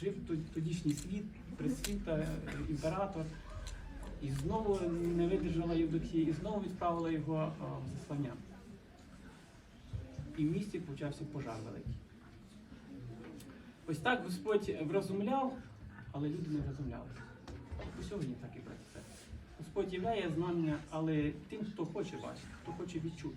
жив тодішній світ, пресвіта, е, імператор, і знову не видержала Євдокія, і знову відправила його е, в заслання. І в місті почався пожар великий. Ось так Господь врозумляв, але люди не врозумлялися. І сьогодні так і працює. Господь являє знання, але тим, хто хоче бачити, хто хоче відчути.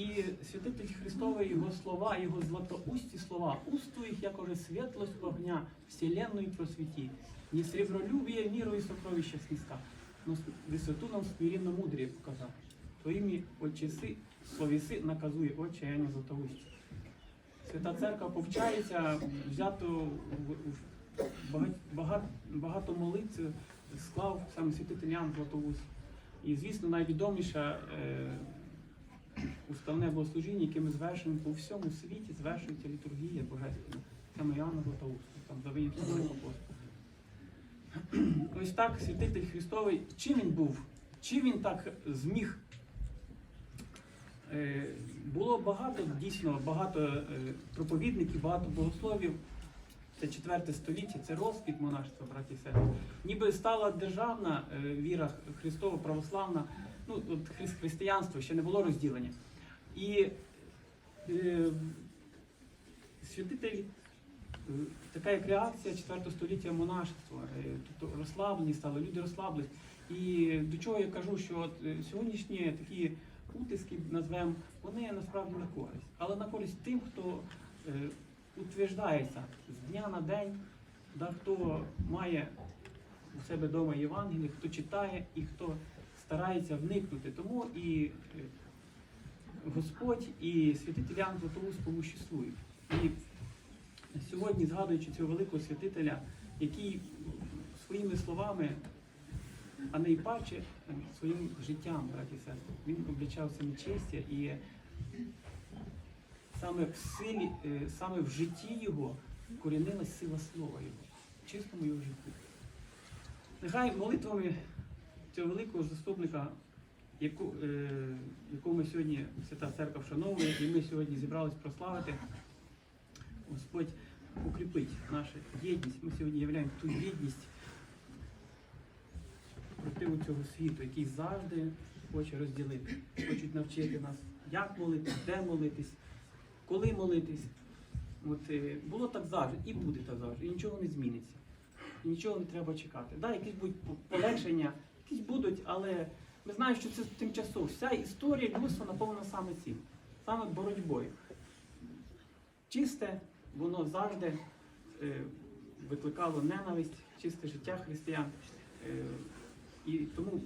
І святитель Христовий, його слова, його златоусті слова, усту їх, як уже світлость огня, вселенної просвіті, не сребролюбіє міру і сокровища снізка, но с- висоту нам смиренно мудріє показав. Твоїми очиси, словіси наказує а не златоусті. Свята церква повчається, взято в, в багать, багат, багато молитв склав саме святитель Ян Златоуст. І, звісно, найвідоміша е, богослужіння, яке ми звершуємо по всьому світі, звершується літургія Божественна. Саме Іоанна Златоуста, там за винятком апостол. Ось так святитель Христовий, чим він був? Чим він так зміг? Е, Було багато, дійсно, багато е, проповідників, багато богословів. Це четверте століття, це розквіт монашества, браті сестри. Ніби стала державна е, віра Христова, православна, ну, хри- християнство, ще не було розділення. І е, святитель, е, така як реакція 4 століття монашества, е, тобто розслаблені стали, люди розслаблені. І до чого я кажу, що от е, сьогоднішні такі утиски, назвемо, вони насправді на користь. Але на користь тим, хто е, утверждається з дня на день, да, хто має у себе вдома Євангеліє, хто читає і хто старається вникнути. Тому і Господь і святитель Ян Златоуст помуществують. І сьогодні, згадуючи цього великого святителя, який своїми словами, а найпаче своїм життям, браті і сестри, він облічався нечестя і саме в силі, е, саме в житті його корінилась сила слова його, в чистому його житті. Нехай молитвами цього великого заступника, яку, е, яку ми сьогодні Свята Церква вшановує, і ми сьогодні зібрались прославити, Господь укріпить нашу єдність. Ми сьогодні являємо ту єдність противу цього світу, який завжди хоче розділити, хочуть навчити нас, як молитись, де молитись, коли молитись. От, е, було так завжди і буде так завжди, і нічого не зміниться. І нічого не треба чекати. Да, якісь будуть полегшення, якісь будуть, але ми знаємо, що це тимчасово. Вся історія людства наповнена саме цим, саме боротьбою. Чисте, воно завжди е, викликало ненависть, чисте життя християн. Е, і тому,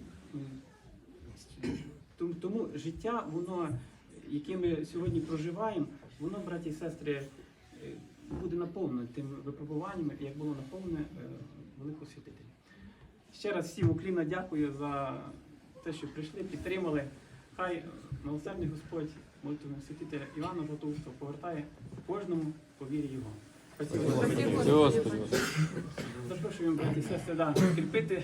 тому, тому життя, воно, яке ми сьогодні проживаємо, воно, браті і сестри, е, буде наповнене тими випробуваннями, як було наповнене е, великого святителя. Ще раз всім уклінно дякую за те, що прийшли, підтримали. Хай милосердний Господь молитвами святителя Івана Златоуста повертає кожному по вірі його. Спасибо. Господи. Запрошуємо, браті і сестри, да, кріпити